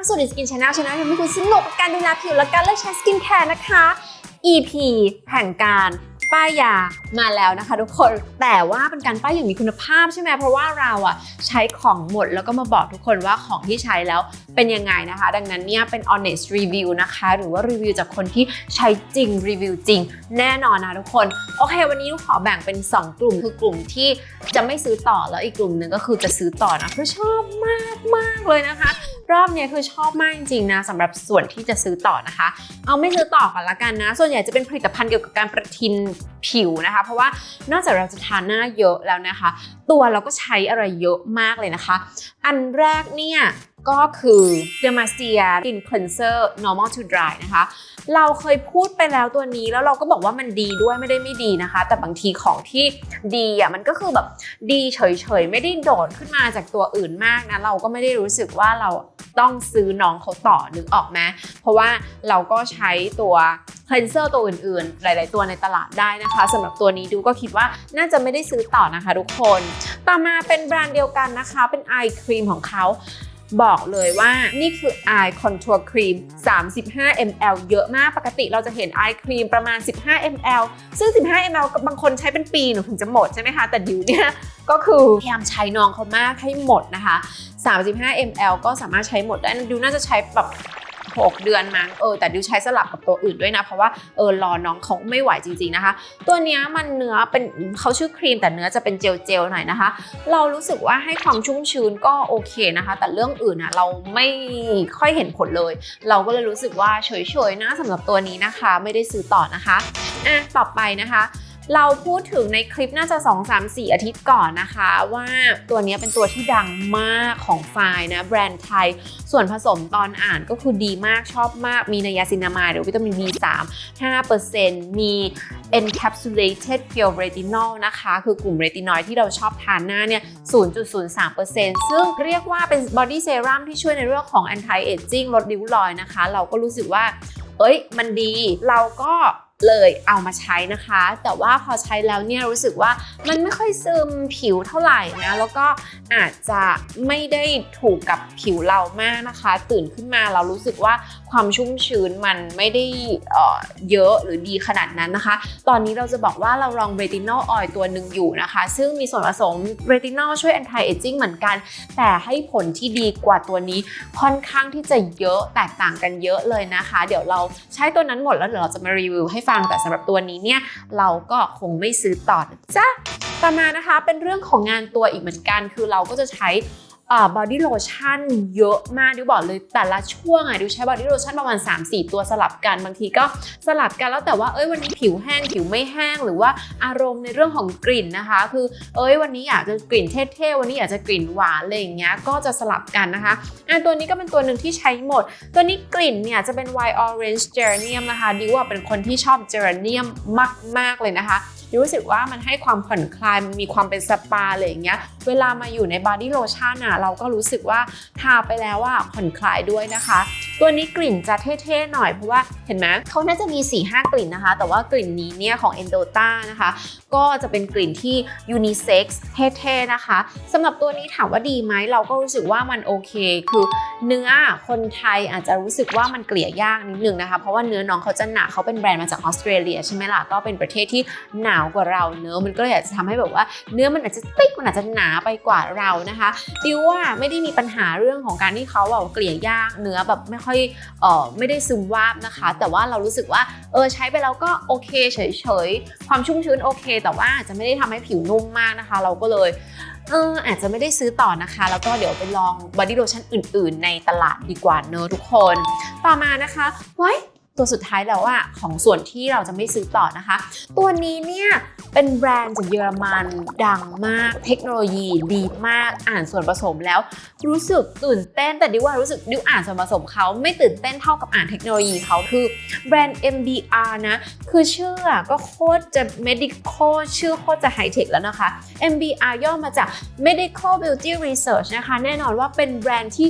รับสู่ The Skin Channel Channel ที่ทำให้คุณสนุกกับการดูแลผิวและการเลือกใช้สกินแคร์นะคะ EP แห่งการ ป้ายยามาแล้วนะคะ ทุกคนแต่ว่าเป็นการป้ายอย่างมีคุณภาพใช่ไหมเพราะว่าเราอะใช้ของหมดแล้วก็มาบอกทุกคนว่าของที่ใช้แล้วเป็นยังไงนะคะ ดังนั้นเนี่ยเป็น honest review นะคะ หรือว่ารีวิวจากคนที่ใช้จริงรีวิวจริง แน่นอนนะทุกคน โอเค วันนี้ขอแบ่งเป็น 2 กลุ่มคือกลุ่มที่จะไม่ซื้อต่อแล้วอีกกลุ่มหนึ่งก็คือจะซื้อต่อนะเพราะชอบมากมากเลยนะคะ รอบเนี้ยคือชอบมากจริงๆนะสำหรับส่วนที่จะซื้อต่อนะคะ เอาไม่ซื้อต่อก่อนละกันนะ ส่วนใหญ่จะเป็นผลิตภัณฑ์เกี่ยวกับการประทินผิวนะคะ เพราะว่านอกจากเราจะทาหน้าเยอะแล้วนะคะ ตัวเราก็ใช้อะไรเยอะมากเลยนะคะ อันแรกเนี่ย ก็คือ Dermacia Skin Cleanser Normal to Dry นะคะ เราเคยพูดไปแล้วตัวนี้แล้วเราก็บอกว่ามันดีด้วยไม่ได้ไม่ดีนะคะ แต่บางทีของที่ดีอะมันก็คือแบบดีเฉยๆ ไม่ได้โดดขึ้นมาจากตัวอื่นมากนะ เราก็ไม่ได้รู้สึกว่าเราต้องซื้อน้องเขาต่อนึกออกไหมเพราะว่าเราก็ใช้ตัวคลนเซอร์ตัวอื่นๆ หลาย ๆ ตัวในตลาดได้นะคะสำหรับตัวนี้ดูก็คิดว่าน่าจะไม่ได้ซื้อต่อนะคะทุกคน ต่อมาเป็นแบรนด์เดียวกันนะคะ เป็นไอครีมของเขา บอกเลยว่านี่คือ Eye Contour Cream 35 ml เยอะมาก ปกติเราจะเห็น Eye Cream ประมาณ 15 ml ซึ่ง 15 ml บางคนใช้เป็นปีหนูถึงจะหมดใช่ไหมคะ แต่ดิวเนี่ยก็คือพยายามใช้น้องเขามากให้หมดนะคะ 35 ml ก็สามารถใช้หมดได้ ดิวน่าจะใช้แบบ 6 เดือนมั้งเออแต่ดิวใช้สลับกับตัวอื่นด้วยนะ เพราะว่าเออรอน้องเขาไม่ไหวจริงๆนะคะ ตัวนี้มันเนื้อเป็นเขาชื่อครีม แต่เนื้อจะเป็นเจลเจลๆหน่อยนะคะ เรารู้สึกว่าให้ความชุ่มชื้นก็โอเคนะคะ แต่เรื่องอื่นอะเราไม่ค่อยเห็นผลเลย เราก็เลยรู้สึกว่าเฉยๆนะสำหรับตัวนี้นะคะ ไม่ได้ซื้อต่อนะคะอะต่อไปนะคะ เราพูดถึงในคลิปน่าจะ 2-3-4 อาทิตย์ก่อนนะคะ ว่าตัวนี้เป็นตัวที่ดังมากของไฟนะแบรนด์ไทย ส่วนผสมตอนอ่านก็คือดีมากชอบมาก มีไนยาซินามายหรือวิตามิน B3 5%มี encapsulated pure retinol นะคะ คือกลุ่มเรตินอยด์ที่เราชอบทานหน้าเนี่ย 0.03%ซึ่งเรียกว่าเป็น body serum ที่ช่วยในเรื่องของ anti aging ลดริ้วรอยนะคะ เราก็รู้สึกว่า เอ้ย มันดี เราก็ เลยเอามาใช้นะคะ แต่ว่าพอใช้แล้วเนี่ยรู้สึกว่ามันไม่ค่อยซึมผิวเท่าไหร่นะ แล้วก็อาจจะไม่ได้ถูกกับผิวเรามากนะคะ ตื่นขึ้นมาเรารู้สึกว่า ความชุ่มชื้นมันไม่ได้เเยอะหรือดีขนาดนั้นนะคะ ตอนนี้เราจะบอกว่าเราลองเรตินอลออยตัวหนึ่งอยู่นะคะ ซึ่งมีส่วนผสมเรตินอลช่วย anti aging เหมือนกัน แต่ให้ผลที่ดีกว่าตัวนี้ค่อนข้างที่จะเยอะแตกต่างกันเยอะเลยนะคะ เดี๋ยวเราใช้ตัวนั้นหมดแล้วเดี๋ยวเราจะมารีวิวให้ฟังแต่สำหรับตัวนี้เนี่ยเราก็คงไม่ซื้อต่อนะจ๊ะต่อมานะคะเป็นเรื่องของงานตัวอีกเหมือนกัน คือเราก็จะใช้ บอดี้โลชั่นเยอะมากดิวบอกเลยแต่ละช่วงอะดิวใช้บอดี้โลชั่นประมาณ 3-4 ตัวสลับกันบางทีก็สลับกันแล้วแต่ว่าเอ้ยวันนี้ผิวแห้งผิวไม่แห้งหรือว่าอารมณ์ในเรื่องของกลิ่นนะคะ คือเอ้ยวันนี้อยากจะกลิ่นเท่ๆวันนี้อยากจะกลิ่นหวานอะไรอย่างเงี้ยก็จะสลับกันนะคะอะตัวนี้ก็เป็นตัวหนึ่งที่ใช้หมด ตัวนี้กลิ่นเนี่ยจะเป็น white orange geranium นะคะดิวอะเป็นคนที่ชอบ geranium มากๆเลยนะคะรู้สึกว่ามันให้ความผ่อนคลายมันมีความเป็นสปาอะไรอย่างเงี้ยเวลามาอยู่ในบอดี้โลชั่นอะเราก็รู้สึกว่าทาไปแล้วอะผ่อนคลายด้วยนะคะ ตัวนี้กลิ่นจะเท่ๆหน่อยเพราะว่าเห็นไหมเขาน่าจะมี 4-5 กลิ่นนะคะ แต่ว่ากลิ่นนี้เนี่ยของ Endota นะคะ ก็จะเป็นกลิ่นที่ยูนิเซ็กซ์เท่ๆนะคะสำหรับตัวนี้ถามว่าดีไหมเราก็รู้สึกว่ามันโอเค คือเนื้อคนไทยอาจจะรู้สึกว่ามันเกลี่ยยากนิดนึงนะคะ เพราะว่าเนื้อน้องเขาจะหนาเขาเป็นแบรนด์มาจากออสเตรเลียใช่ไหมล่ะก็เป็นประเทศที่หนาวกว่าเราเนื้อมันก็เลยอาจจะทำให้แบบว่าเนื้อมันอาจจะติ๊กมันอาจจะหนาไปกว่าเรานะคะดิวว่าไม่ได้มีปัญหาเรื่องของการที่เขาแบบเกลี่ยยากเนื้อแบบไม่ค่อยเออไม่ได้ซึมวาบนะคะ แต่ว่าเรารู้สึกว่าเออใช้ไปแล้วก็โอเคเฉยๆ ความชุ่มชื้นโอเค แต่ว่าอาจจะไม่ได้ทำให้ผิวนุ่มมากนะคะ เราก็เลยเอออาจจะไม่ได้ซื้อต่อนะคะ แล้วก็เดี๋ยวไปลองบอดี้โลชั่นอื่น ๆ ในตลาดดีกว่าเนอะทุกคน ต่อมานะคะไว้ตัวสุดท้ายแล้วอะของส่วนที่เราจะไม่ซื้อต่อนะคะ ตัวนี้เนี่ย เป็นแบรนด์จากเยอรมันดังมาก เทคโนโลยีดีมากอ่านส่วนผสมแล้ว รู้สึกตื่นเต้นแต่ดิวว่ารู้สึกดิวอ่านส่วนผสมเขาไม่ตื่นเต้นเท่ากับอ่านเทคโนโลยีเขาคือแบรนด์ MBR นะ คือชื่อก็โคตรจะ medical ชื่อโคตรจะไฮเทคแล้วนะคะ MBR ย่อมาจาก medical beauty research นะคะ แน่นอนว่าเป็นแบรนด์ที่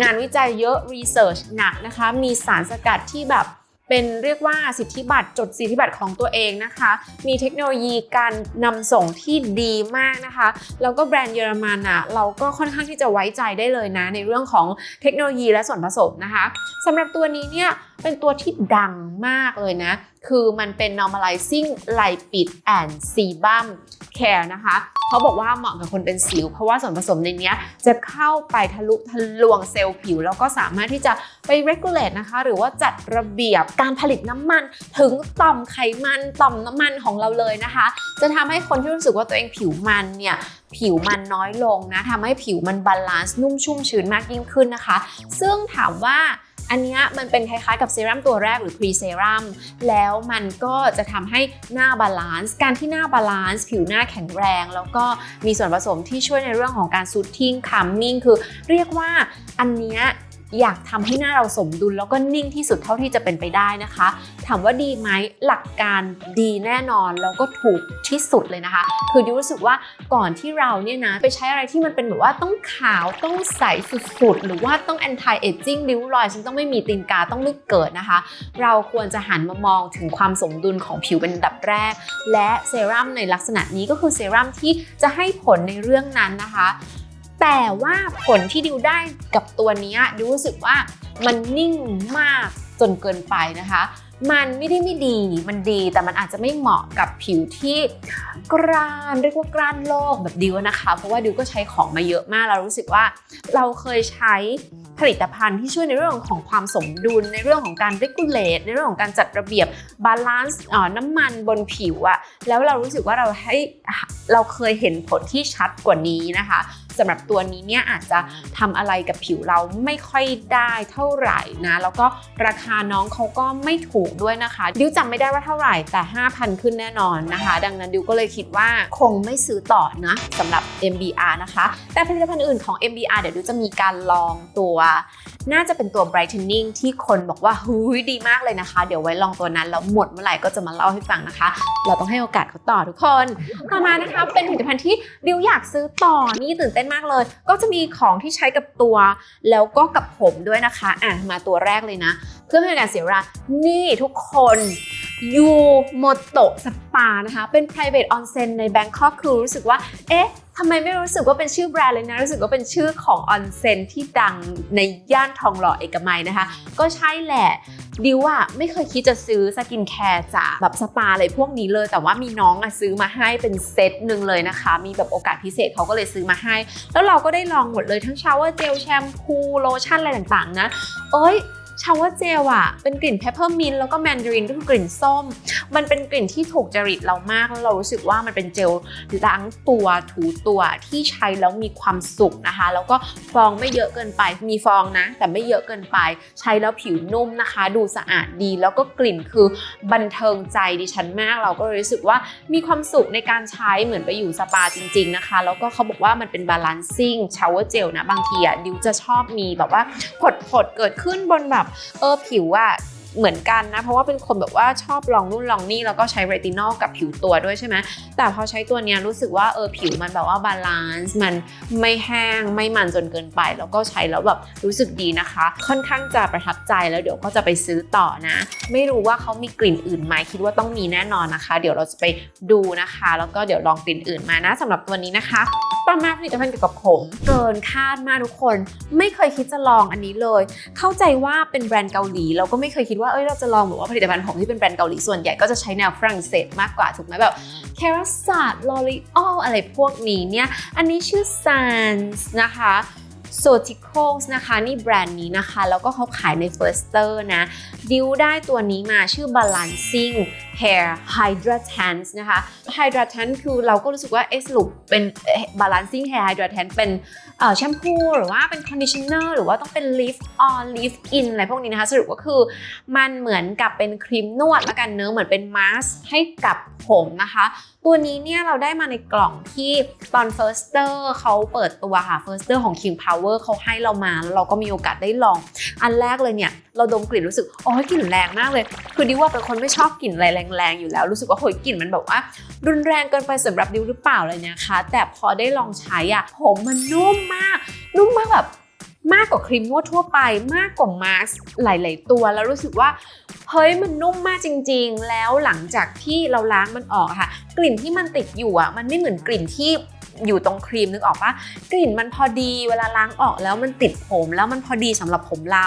งานวิจัยเยอะ research หนักนะคะ มีสารสกัดที่แบบ เป็นเรียกว่าสิทธิบัตรจดสิทธิบัตรของตัวเองนะคะ มีเทคโนโลยีการนำส่งที่ดีมากนะคะ แล้วก็แบรนด์เยอรมันอะเราก็ค่อนข้างที่จะไว้ใจได้เลยนะ ในเรื่องของเทคโนโลยีและส่วนผสมนะคะสำหรับตัวนี้เนี่ย เป็นตัวที่ดังมากเลยนะ คือมันเป็น normalizing lipid and sebum care นะคะเขาบอกว่าเหมาะกับคนเป็นสิว เพราะว่าส่วนผสมในนี้จะเข้าไปทะลุทะลวงเซลล์ผิว แล้วก็สามารถที่จะไป regulate นะคะ หรือว่าจัดระเบียบการผลิตน้ำมัน ถึงต่อมไขมันต่อมน้ำมันของเราเลยนะคะ จะทำให้คนที่รู้สึกว่าตัวเองผิวมันเนี่ยผิวมันน้อยลงนะทำให้ผิวมันบาลานซ์นุ่มชุ่มชื้นมากยิ่งขึ้นนะคะ ซึ่งถามว่า อันนี้มันเป็นคล้ายๆกับเซรั่มตัวแรกหรือพรีเซรั่มแล้วมันก็จะทำให้หน้าบาลานซ์การที่หน้าบาลานซ์ผิวหน้าแข็งแรง แล้วก็มีส่วนผสมที่ช่วยในเรื่องของการซูทติ้งคัมมิ่งคือเรียกว่าอันเนี้ย อยากทำให้หน้าเราสมดุลแล้วก็นิ่งที่สุดเท่าที่จะเป็นไปได้นะคะ ถามว่าดีไหมหลักการดีแน่นอนแล้วก็ถูกที่สุดเลยนะคะ คือดิวรู้สึกว่าก่อนที่เราเนี่ยนะไปใช้อะไรที่มันเป็นแบบว่าต้องขาวต้องใสสุดๆ หรือว่าต้อง anti aging ริ้วรอยฉันต้องไม่มีตีนกาต้องไม่เกิดนะคะ เราควรจะหันมามองถึงความสมดุลของผิวเป็นอันดับแรก และเซรั่มในลักษณะนี้ก็คือเซรั่มที่จะให้ผลในเรื่องนั้นนะคะ แต่ว่าผลที่ดิวได้กับตัวนี้ดิวรู้สึกว่ามันนิ่งมากจนเกินไปนะคะ มันไม่ได้ไม่ดีมันดีแต่มันอาจจะไม่เหมาะกับผิวที่กรานเรียกว่ากรานโลกแบบดิวนะคะ เพราะว่าดิวก็ใช้ของมาเยอะมากเรารู้สึกว่าเราเคยใช้ผลิตภัณฑ์ที่ช่วยในเรื่องของความสมดุลในเรื่องของการ regulate ในเรื่องของการจัดระเบียบบาลานซ์น้ำมันบนผิวอะแล้วเรารู้สึกว่าเราให้เราเคยเห็นผลที่ชัดกว่านี้นะคะ สำหรับตัวนี้เนี่ยอาจจะทำอะไรกับผิวเราไม่ค่อยได้เท่าไหร่นะ แล้วก็ราคาน้องเขาก็ไม่ถูกด้วยนะคะ ดิวจำไม่ได้ว่าเท่าไหร่แต่ 5,000 ขึ้นแน่นอนนะคะ ดังนั้นดิวก็เลยคิดว่าคงไม่ซื้อต่อนะสำหรับ MBR นะคะ แต่ผลิตภัณฑ์อื่นของ MBR เดี๋ยวดิวจะมีการลองตัวน่าจะเป็นตัว brightening ที่คนบอกว่าหูยดีมากเลยนะคะ เดี๋ยวไว้ลองตัวนั้นแล้วหมดเมื่อไหร่ก็จะมาเล่าให้ฟังนะคะ เราต้องให้โอกาสเขาต่อทุกคน ต่อมานะคะเป็นผลิตภัณฑ์ที่ดิวอยากซื้อต่อนี่ตื่นเต้นมากเลย ก็จะมีของที่ใช้กับตัว แล้วก็กับผมด้วยนะคะ อะมาตัวแรกเลยนะ เพื่อไม่ให้การเสียเวลานี่ทุกคน ยูโมโตะสปานะคะ เป็น private onsen ในแบงคอกคือรู้สึกว่า เอ๊ะทำไมไม่รู้สึกว่าเป็นชื่อแบรนด์เลยนะ รู้สึกว่าเป็นชื่อของออนเซ็นที่ดังในย่านทองหล่อเอกมัยนะคะ ก็ใช่แหละดิวอะไม่เคยคิดจะซื้อสกินแคร์จากแบบสปาอะไรพวกนี้เลย แต่ว่ามีน้องอะซื้อมาให้เป็นเซตหนึ่งเลยนะคะ มีแบบโอกาสพิเศษเขาก็เลยซื้อมาให้ แล้วเราก็ได้ลองหมดเลยทั้งชาวเวอร์เจลแชมพูโลชั่นอะไรต่างๆนะ เอ้ย ชาวเวอร์เจลอะเป็นกลิ่นเพปเปอร์มินแล้วก็แมนดารินก็คือกลิ่นส้ม มันเป็นกลิ่นที่ถูกจริตเรามากแล้วเรารู้สึกว่ามันเป็นเจลล้างตัวถูตัวที่ใช้แล้วมีความสุขนะคะ แล้วก็ฟองไม่เยอะเกินไป มีฟองนะ แต่ไม่เยอะเกินไป ใช้แล้วผิวนุ่มนะคะ ดูสะอาดดี แล้วก็กลิ่นคือบันเทิงใจดิฉันมาก เราก็รู้สึกว่ามีความสุขในการใช้เหมือนไปอยู่สปาจริง ๆนะคะ แล้วก็เขาบอกว่ามันเป็นบาลานซิ่งชาวเวอร์เจลนะบางทีอะดิวจะชอบมีแบบว่าผดๆเกิดขึ้นบนแบบเออผิวอะ เหมือนกันนะ เพราะว่าเป็นคนแบบว่าชอบลองนู่นลองนี่แล้วก็ใช้เรตินอลกับผิวตัวด้วยใช่ไหมแต่พอใช้ตัวเนี้ยรู้สึกว่าเออผิวมันแบบว่าบาลานซ์มันไม่แห้งไม่มันจนเกินไป แล้วก็ใช้แล้วแบบรู้สึกดีนะคะ ค่อนข้างจะประทับใจแล้วเดี๋ยวก็จะไปซื้อต่อนะ ไม่รู้ว่าเขามีกลิ่นอื่นไหมคิดว่าต้องมีแน่นอนนะคะ เดี๋ยวเราจะไปดูนะคะ แล้วก็เดี๋ยวลองกลิ่นอื่นมานะสำหรับตัวนี้นะคะต่อมาผลิตภัณฑ์เกี่ยวกับผมเกินคาดมากทุกคน ไม่เคยคิดจะลองอันนี้เลย เข้าใจว่าเป็นแบรนด์เกาหลีเราก็ไม่เคยคิดว่าเอ้ยเราจะลองแบบว่าผลิตภัณฑ์ผมที่เป็นแบรนด์เกาหลีส่วนใหญ่ก็จะใช้แนวฝรั่งเศสมากกว่าถูกไหมแบบแคราสาดลอรีออลอะไรพวกนี้เนี่ย อันนี้ชื่อซานส์นะคะโซติโคสนะคะ นี่แบรนด์นี้นะคะ แล้วก็เขาขายในเฟิร์สเตอร์นะ ดิวได้ตัวนี้มาชื่อ Balancing Hair Hydratant นะคะ Hydratant คือเราก็รู้สึกว่าเอสรุปเป็น Balancing Hair Hydratant เป็นแชมพูหรือว่าเป็น conditioner หรือว่าต้องเป็น lift on lift in อะไรพวกนี้นะคะ สรุปก็คือมันเหมือนกับเป็นครีมนวดแล้วกันเนื้อเหมือนเป็นมาสให้กับผมนะคะ ตัวนี้เนี่ยเราได้มาในกล่องที่ตอน Firster เขาเปิดตัวค่ะ Firster ของ King Power เขาให้เรามาแล้วเราก็มีโอกาสได้ลอง อันแรกเลยเนี่ย เราดมกลิ่นรู้สึกโอ้ยกลิ่นแรงมากเลย คือดิวว่าเป็นคนไม่ชอบกลิ่นอะไรแรงๆอยู่แล้ว รู้สึกว่าโหยกลิ่นมันแบบว่า รุนแรงเกินไปสำหรับดิวหรือเปล่าเลยนะคะ แต่พอได้ลองใช้อะผมมันนุ่มมาก นุ่มมากแบบมากกว่าครีมนวดทั่วไปมากกว่ามาสก์หลาย ๆ ตัวแล้วรู้สึกว่าเฮ้ยมันนุ่มมากจริง ๆ แล้วหลังจากที่เราล้างมันออกค่ะ กลิ่นที่มันติดอยู่อะมันไม่เหมือนกลิ่นที่ อยู่ตรงครีมนึกออกปะกลิ่นมันพอดีเวลาล้างออกแล้วมันติดผมแล้วมันพอดีสำหรับผมเรา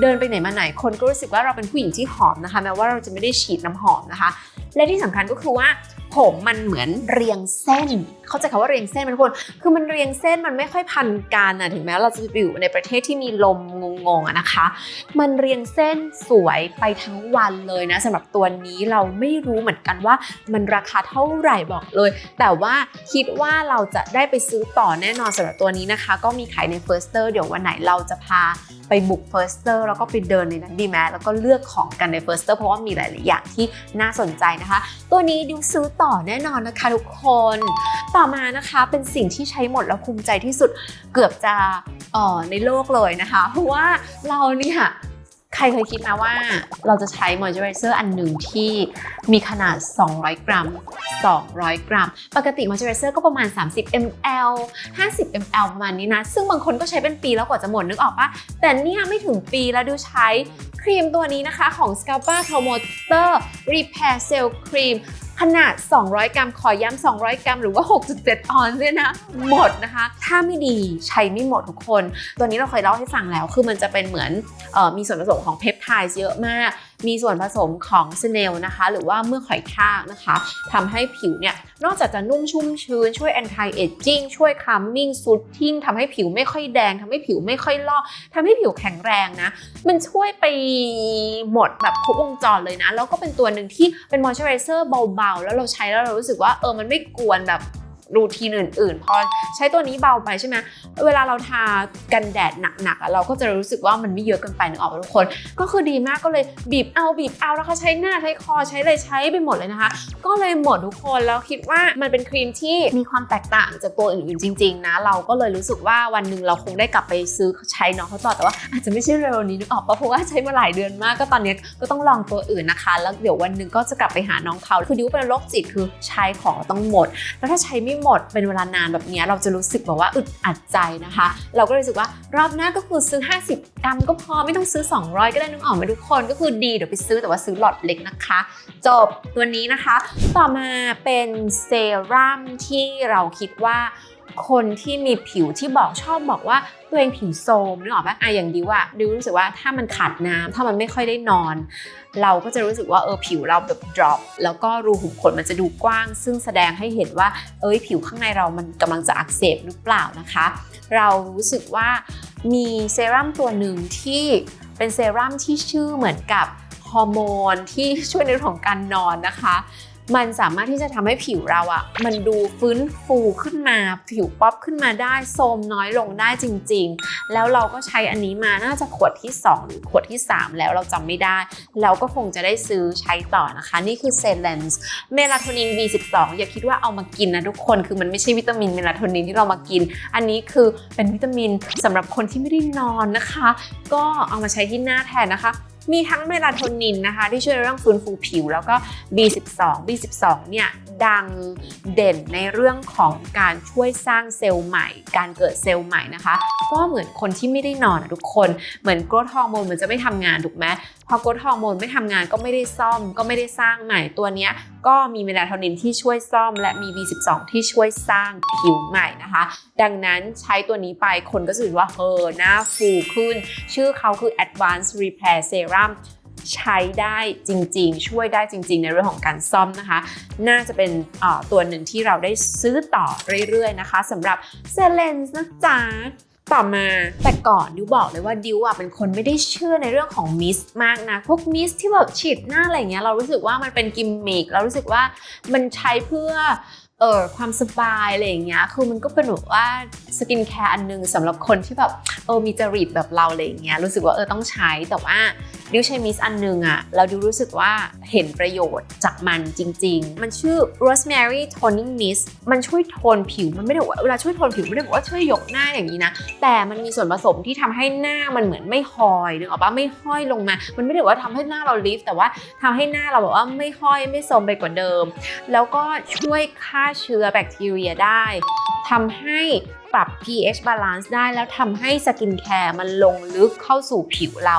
เดินไปไหนมาไหนคนก็รู้สึกว่าเราเป็นผู้หญิงที่หอมนะคะแม้ว่าเราจะไม่ได้ฉีดน้ำหอมนะคะ และที่สำคัญก็คือว่า ผมมันเหมือนเรียงเส้น เข้าใจคำว่าเรียงเส้นไหมทุกคน คือมันเรียงเส้นมันไม่ค่อยพันกันนะถึงแม้เราจะอยู่ในประเทศที่มีลมงงๆอะนะคะ มันเรียงเส้นสวยไปทั้งวันเลยนะสำหรับตัวนี้เราไม่รู้เหมือนกันว่ามันราคาเท่าไหร่บอกเลย แต่ว่าคิดว่าเราจะได้ไปซื้อต่อแน่นอนสำหรับตัวนี้นะคะ ก็มีขายใน Firster เดี๋ยววันไหนเราจะพาไปบุก Firster แล้วก็ไปเดินในนั้นดีไหมแล้วก็เลือกของกันใน Firster เพราะว่ามีหลาย ๆ อย่างที่น่าสนใจนะคะ ตัวนี้ดิวซื้อต่อแน่นอนนะคะทุกคน ต่อมานะคะเป็นสิ่งที่ใช้หมดแล้วภูมิใจที่สุดเกือบจะออในโลกเลยนะคะ เพราะว่าเราเนี่ยใครเคยคิดมาว่าเราจะใช้มอยเจอไรเซอร์อันหนึ่งที่มีขนาด 200 กรัม 200 กรัม ปกติมอยเจอไรเซอร์ก็ประมาณ 30 ml 50 ml ประมาณนี้นะ ซึ่งบางคนก็ใช้เป็นปีแล้วกว่าจะหมดนึกออกปะแต่เนี่ยไม่ถึงปีแล้วดิวใช้ครีมตัวนี้นะคะของ Scalpa Promoter Repair Cell Cream ขนาด 200 กรัม ขอย้ำ200 กรัม หรือว่า 6.7 ออนซ์เนี่ยนะ หมดนะคะ ถ้าไม่ดีใช้ไม่หมดทุกคน ตัวนี้เราเคยเล่าให้ฟังแล้ว คือมันจะเป็นเหมือนออมีส่วนผสมของเพปไทด์เยอะมาก มีส่วนผสมของสเนลนะคะ หรือว่าเมื่อข่อยทากนะคะทำให้ผิวเนี่ย นอกจากจะนุ่มชุ่มชื้น ช่วย anti aging ช่วย calming soothing ทำให้ผิวไม่ค่อยแดงทำให้ผิวไม่ค่อยลอกทำให้ผิวแข็งแรงนะ มันช่วยไปหมดแบบครบวงจรเลยนะ แล้วก็เป็นตัวหนึ่งที่เป็นมอยเจอไรเซอร์เบาๆ แล้วเราใช้แล้วเรารู้สึกว่าเออมันไม่กวนแบบ รูทีนอื่นๆ พอใช้ตัวนี้เบาไปใช่ไหมเวลาเราทากันแดดหนักๆเราก็จะรู้สึกว่ามันไม่เยอะเกินไปนึกออกปะทุกคน ก็คือดีมากก็เลยบีบเอาบีบเอาแล้วก็ใช้หน้าใช้คอใช้เลยใช้ไปหมดเลยนะคะ ก็เลยหมดทุกคนแล้วคิดว่ามันเป็นครีมที่มีความแตกต่างจากตัวอื่นๆจริง ๆ นะ เราก็เลยรู้สึกว่าวันหนึ่งเราคงได้กลับไปซื้อใช้น้องเขาต่อแต่ว่าอาจจะไม่ใช่เร็วนี้นึกออกปะเพราะว่าใช้มาหลายเดือนมากก็ตอนนี้ก็ต้องลองตัวอื่นนะคะ แล้วเดี๋ยววันหนึ่งก็จะกลับไปหาน้องเขาคือดิวเป็นโรคจิตคือใช้ของต้องหมด แล้วถ้าใช้ไม่หมดเป็นเวลานานแบบนี้เราจะรู้สึกแบบว่าอึดอัดใจนะคะ เราก็เลยรู้สึกว่ารอบหน้าก็คือซื้อ 50 กรัมก็พอไม่ต้องซื้อ 200 ก็ได้นึกออกไหมทุกคนก็คือดีเดี๋ยวไปซื้อแต่ว่าซื้อหลอดเล็กนะคะ จบตัวนี้นะคะ ต่อมาเป็นเซรั่มที่เราคิดว่า คนที่มีผิวที่บอกชอบบอกว่าตัวเองผิวโทรมนึกออกปะอะอย่างดิวอะดิวรู้สึกว่าถ้ามันขาดน้ำถ้ามันไม่ค่อยได้นอน เราก็จะรู้สึกว่าเออผิวเราแบบ drop แล้วก็รูขุมขนมันจะดูกว้าง ซึ่งแสดงให้เห็นว่า เอ้ยผิวข้างในเรามันกำลังจะอักเสบหรือเปล่านะคะ เรารู้สึกว่ามีเซรั่มตัวหนึ่งที่เป็นเซรั่มที่ชื่อเหมือนกับฮอร์โมนที่ช่วยในเรื่องของการนอนนะคะ มันสามารถที่จะทำให้ผิวเราอะมันดูฟื้นฟูขึ้นมา ผิวป๊อปขึ้นมาได้โทมน้อยลงได้จริง ๆ แล้วเราก็ใช้อันนี้มาน่าจะขวดที่ 2 หรือขวดที่ 3 แล้วเราจำไม่ได้ เราก็คงจะได้ซื้อใช้ต่อนะคะ นี่คือเซเลนส์เมลาโทนิน B12 อย่าคิดว่าเอามากินนะทุกคนคือมันไม่ใช่วิตามินเมลาโทนินที่เรามากิน อันนี้คือเป็นวิตามินสำหรับคนที่ไม่ได้นอนนะคะ ก็เอามาใช้ที่หน้าแทนนะคะ มีทั้งเมลาโทนินนะคะ ที่ช่วยในเรื่องฟื้นฟูผิว แล้วก็ B12 B12 เนี่ยดังเด่นในเรื่องของการช่วยสร้างเซลล์ใหม่ การเกิดเซลล์ใหม่นะคะ ก็เหมือนคนที่ไม่ได้นอนทุกคน เหมือนกรทฮอร์โมนมันจะไม่ทำงานถูกไหมพอกรทฮอร์โมนไม่ทำงานก็ไม่ได้ซ่อม ก็ไม่ได้สร้างใหม่ตัวนี้ก็มีเมลาโทนินที่ช่วยซ่อม และมี B12 ที่ช่วยสร้างผิวใหม่นะคะ ดังนั้นใช้ตัวนี้ไปคนก็จะรู้สึกว่าเออหน้าฟูขึ้น ชื่อเขาคือ Advanced Repair Serum ใช้ได้จริงๆ ช่วยได้จริง ๆ ในเรื่องของการซ่อมนะคะ น่าจะเป็นตัวหนึ่งที่เราได้ซื้อต่อเรื่อยๆนะคะสำหรับเซเลนส์นะจ๊ะ ต่อมาแต่ก่อนดิวบอกเลยว่าดิวอะเป็นคนไม่ได้เชื่อในเรื่องของมิสมากนะ พวกมิสที่แบบฉีดหน้าอะไรเงี้ยเรารู้สึกว่ามันเป็นกิมมิคเรารู้สึกว่ามันใช้เพื่อเออความสบายอะไรอย่างเงี้ย คือมันก็เป็นแบบว่าสกินแคร์อันหนึงสำหรับคนที่แบบเออมีจริตแบบเราอะไรอย่างเงี้ยรู้สึกว่าเออต้องใช้แต่ว่า ดิวใช้มิสอันหนึงอะแล้วดิวรู้สึกว่าเห็นประโยชน์จากมันจริง ๆ มันชื่อ rosemary toning mist มันช่วยโทนผิวมันไม่ได้บอกว่าเวลาช่วยโทนผิวไม่ได้บอกว่าช่วยยกหน้าอย่างนี้นะ แต่มันมีส่วนผสมที่ทำให้หน้ามันเหมือนไม่หอยนึกออกปะไม่ห้อยลงมา มันไม่ได้ว่าทำให้หน้าเราลิฟต์แต่ว่าทำให้หน้าเราแบบว่าไม่ห้อยไม่โทรมไปกว่าเดิม แล้วก็ช่วยฆ่าเชื้อแบคทีเรียได้ทำให้ ปรับ pH balance ได้แล้วทำให้สกินแคร์มันลงลึกเข้าสู่ผิวเรา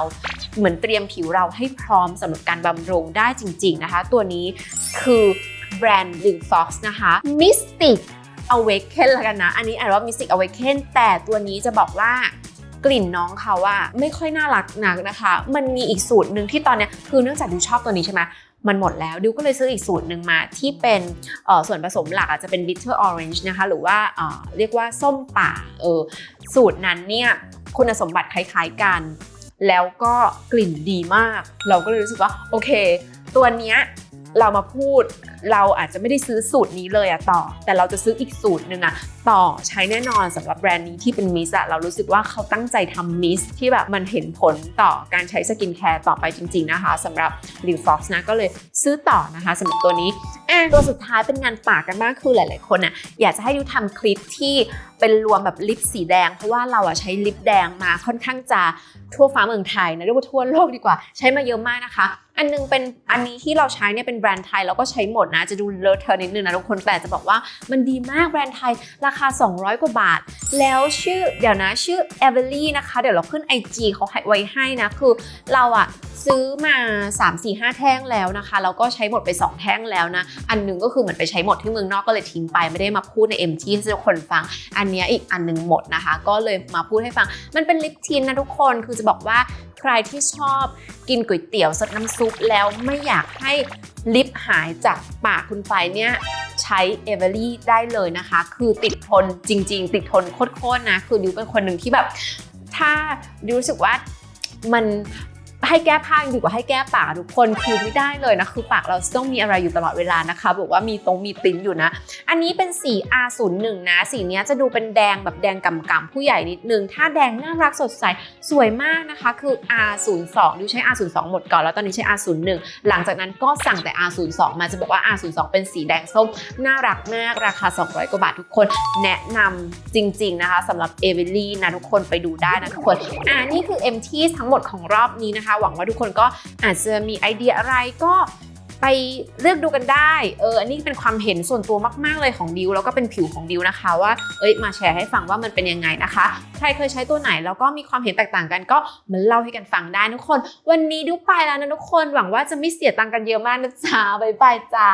เหมือนเตรียมผิวเราให้พร้อมสำหรับการบำรุงได้จริง ๆ นะคะ ตัวนี้คือแบรนด์ l i n Fox นะคะ Mystic Awaken ละกันนะ อันนี้อ่านว่า Mystic Awaken แต่ตัวนี้จะบอกว่ากลิ่นน้องเขาอะไม่ค่อยน่ารักนักนะคะ มันมีอีกสูตรหนึ่งที่ตอนนี้คือเนื่องจากดิวชอบตัวนี้ใช่ไหม มันหมดแล้วดิวก็เลยซื้ออีกสูตรหนึ่งมาที่เป็นส่วนผสมหลักอาจจะเป็น bitter orange นะคะหรือว่าเอ่อเรียกว่าส้มป่าเออสูตรนั้นเนี่ยคุณสมบัติคล้ายๆกัน แล้วก็กลิ่นดีมาก เราก็เลยรู้สึกว่าโอเค ตัวเนี้ย เรามาพูดเราอาจจะไม่ได้ซื้อสูตรนี้เลยอะต่อ แต่เราจะซื้ออีกสูตรหนึ่งอะต่อใช้แน่นอนสำหรับแบรนด์นี้ที่เป็นมิสอะเรารู้สึกว่าเขาตั้งใจทำมิสที่แบบมันเห็นผลต่อการใช้สกินแคร์ต่อไปจริง ๆ นะคะสำหรับ l i v Fox นะก็เลยซื้อต่อนะคะสำหรับตัวนี้อะตัวสุดท้ายเป็นงานปากกันมากคือหลาย ๆ คนอะอยากจะให้ดูทำคลิปที่เป็นรวมแบบลิปสีแดง เพราะว่าเราอะใช้ลิปแดงมาค่อนข้างจะทั่วฟ้าเมืองไทยนะเรียกว่าทั่วโลกดีกว่า ใช้มาเยอะมากนะคะ อันนึงเป็นอันนี้ที่เราใช้เนี่ยเป็นแบรนด์ไทยแล้วก็ใช้หมดนะ จะดูเลอะเทอะนิดนึงนะทุกคนแต่จะบอกว่ามันดีมากแบรนด์ไทยราคา 200 กว่าบาท แล้วชื่อเดี๋ยวนะชื่อ e v e r y นะคะ เดี๋ยวเราขึ้น IG เขาไว้ให้นะ คือเราอะซื้อมา 3 4 5 แท่งแล้วนะคะ แล้วก็ใช้หมดไป 2 แท่งแล้วนะ อันหนึงก็คือเหมือนไปใช้หมดที่เมืองนอกก็เลยทิ้งไปไม่ได้มาพูดใน MT ให้ทุกคนฟัง อันนี้อีกอันหนึงหมดนะคะ ก็เลยมาพูดให้ฟัง มันเป็นลิปทินนะทุกคนคือจะบอกว่าใครที่ชอบกินก๋วยเตี๋ยวสดน้ำซุปแล้วไม่อยากให้ลิปหายจากปากคุณไฟเนี่ยใช้เอเวอรี่ได้เลยนะคะ คือติดทนจริง ๆ ติดทนโคตรๆนะ คือดิวเป็นคนหนึ่งที่แบบ ถ้าดิวรู้สึกว่ามัน ให้แก้ผ้าดีกว่าให้แก้ปากทุกคนคือไม่ได้เลยนะคือปากเราต้องมีอะไรอยู่ตลอดเวลานะคะบอกว่ามีตรงมีติ้นอยู่นะ อันนี้เป็นสี R01 นะสีนี้จะดูเป็นแดงแบบแดงกำกำผู้ใหญ่นิดนึง ถ้าแดงน่ารักสดใสสวยมากนะคะ คือ R02 ดิวใช้ R02 หมดก่อนแล้วตอนนี้ใช้ R01 หลังจากนั้นก็สั่งแต่ R02 มาจะบอกว่า R02 เป็นสีแดงส้มน่ารักมากราคา 200 กว่าบาททุกคนแนะนำจริง ๆนะคะสำหรับเอเวอรี่นะทุกคนไปดูได้นะทุกคนอ่านี่คือ MT ทั้งหมดของรอบนี้นะคะ หวังว่าทุกคนก็อาจจะมีไอเดียอะไรก็ไปเลือกดูกันได้ เออ อันนี้เป็นความเห็นส่วนตัวมากๆเลยของดิว แล้วก็เป็นผิวของดิวนะคะ ว่า เอ้ย มาแชร์ให้ฟังว่ามันเป็นยังไงนะคะ ใครเคยใช้ตัวไหนแล้วก็มีความเห็นแตกต่างกันก็มาเล่าให้กันฟังได้ทุกคน วันนี้ดิวไปแล้วนะทุกคน หวังว่าจะไม่เสียตังค์กันเยอะมากนะจ๊ะบ๊ายบายจ้า